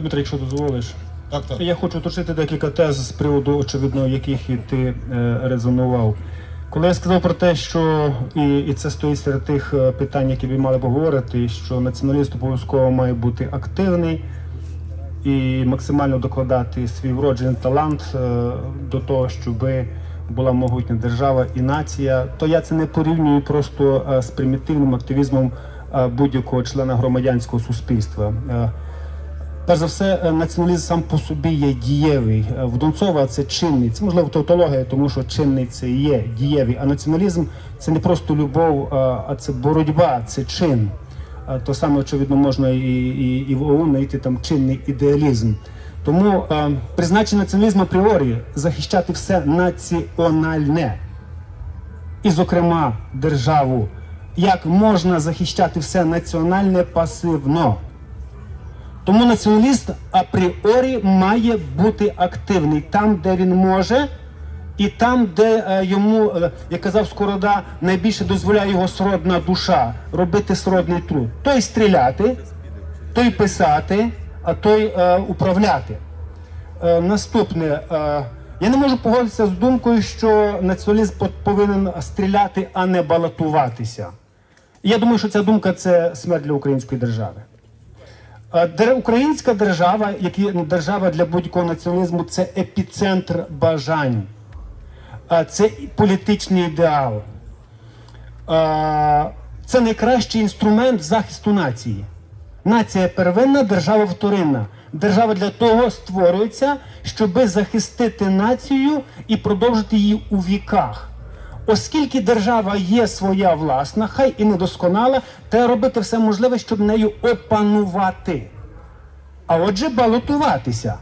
Дмитро, якщо дозволиш, Так, так. я хочу уточнити декілька тез з приводу, очевидно, яких і ти е, резонував. Коли я сказав про те, що і, і це стоїть серед тих е, питань, які ви мали поговорити, що націоналіст обов'язково має бути активний і максимально докладати свій вроджений талант е, до того, щоб була могутня держава і нація, то я це не порівнюю просто е, з примітивним активізмом е, будь-якого члена громадянського суспільства. Перш за все, е, націоналізм сам по собі є дієвий. Е, В Донцова це чинний. Це можливо тавтологія, тому що чинний це є дієвий. А націоналізм це не просто любов, а це боротьба, це чин. То саме, очевидно, можна і, і, і в ОУН знайти там чинний ідеалізм. Тому е, призначення націоналізму апріорі захищати все національне і, зокрема, державу. Як можна захищати все національне пасивно? Тому націоналіст апріорі має бути активний там, де він може, і там, де е, йому, е, як казав Скорода, найбільше дозволяє його сродна душа робити сродний труд. Той стріляти, той писати, а той е, управляти. Е, наступне. Е, я не можу погодитися з думкою, що націоналізм повинен стріляти, а не балотуватися. Я думаю, що ця думка це смерть для української держави. Е, Українська держава, як і держава для будь-якого націоналізму, це епіцентр бажань, Е, це політичний ідеал. Е, Це найкращий інструмент захисту нації. Нація первинна, держава вторинна. Держава для того створюється, щоби захистити націю і продовжити її у віках. Оскільки держава є своя власна, хай і недосконала, треба робити все можливе, щоб нею опанувати. А отже, балотуватися.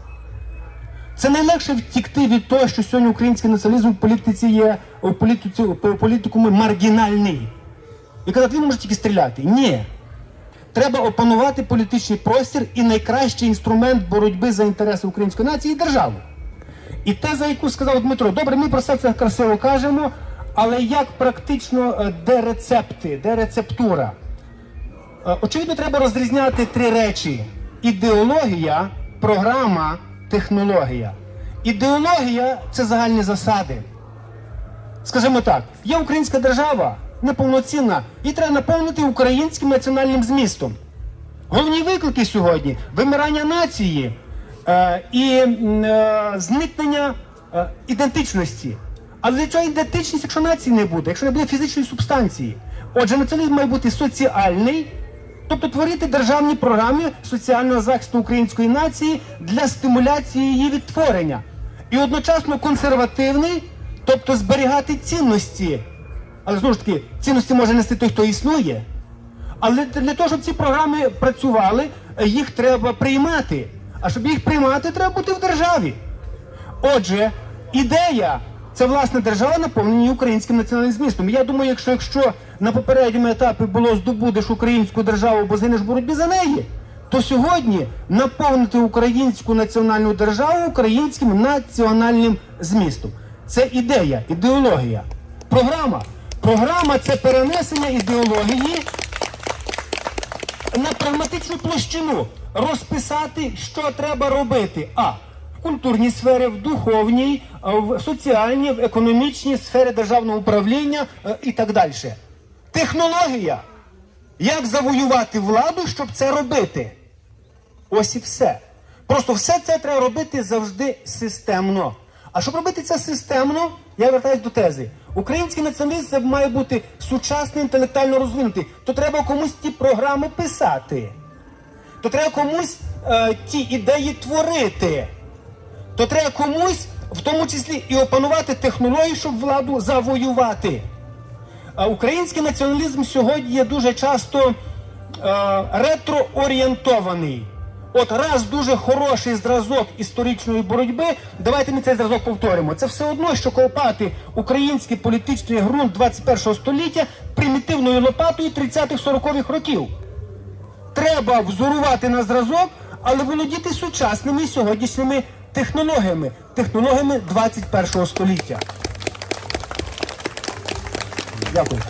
Це найлегше втікти від того, що сьогодні український націоналізм в політиці є у політиці, політикумі маргінальний. І казати, він може тільки стріляти. Ні. Треба опанувати політичний простір і найкращий інструмент боротьби за інтереси української нації і держави. І те, за яку сказав Дмитро, добре, ми про це красиво кажемо, але як практично е, де рецепти, де рецептура? Е, Очевидно, треба розрізняти три речі: ідеологія, програма, технологія. Ідеологія це загальні засади. Скажімо так, є українська держава неповноцінна, її треба наповнити українським національним змістом. Головні виклики сьогодні вимирання нації е, і е, зникнення е, ідентичності. Але для чого ідентичність, якщо нації не буде, якщо не буде фізичної субстанції? Отже, націоналізм має бути соціальний, тобто творити державні програми соціального захисту української нації для стимуляції її відтворення. І одночасно консервативний, тобто зберігати цінності. Але знову ж таки, цінності може нести той, хто існує. Але для того, щоб ці програми працювали, їх треба приймати. А щоб їх приймати, треба бути в державі. Отже, ідея це власне держава наповнені українським національним змістом. Я думаю, якщо, якщо на попередньому етапі було здобудеш українську державу, бо згинеш боротьбі за неї, то сьогодні наповнити українську національну державу українським національним змістом. Це ідея, ідеологія. Програма. Програма це перенесення ідеології на прагматичну площину розписати, що треба робити. А культурній сфері, в духовній, в соціальній, в економічній сфері державного управління е, і так далі. Технологія. Як завоювати владу, щоб це робити? Ось і все. Просто все це треба робити завжди системно. А щоб робити це системно, я вертаюсь до тези. Український націоналізм має бути сучасний, інтелектуально розвинутий. То треба комусь ті програми писати. То треба комусь е, ті ідеї творити. То треба комусь, в тому числі, і опанувати технології, щоб владу завоювати. А український націоналізм сьогодні є дуже часто е, ретроорієнтований. От раз дуже хороший зразок історичної боротьби, давайте ми цей зразок повторимо. Це все одно, що копати український політичний ґрунт 21 століття примітивною лопатою 30-40-х років. Треба взорувати на зразок, але володіти сучасними сьогоднішніми технологіями, технологіями 21 століття. Дякую.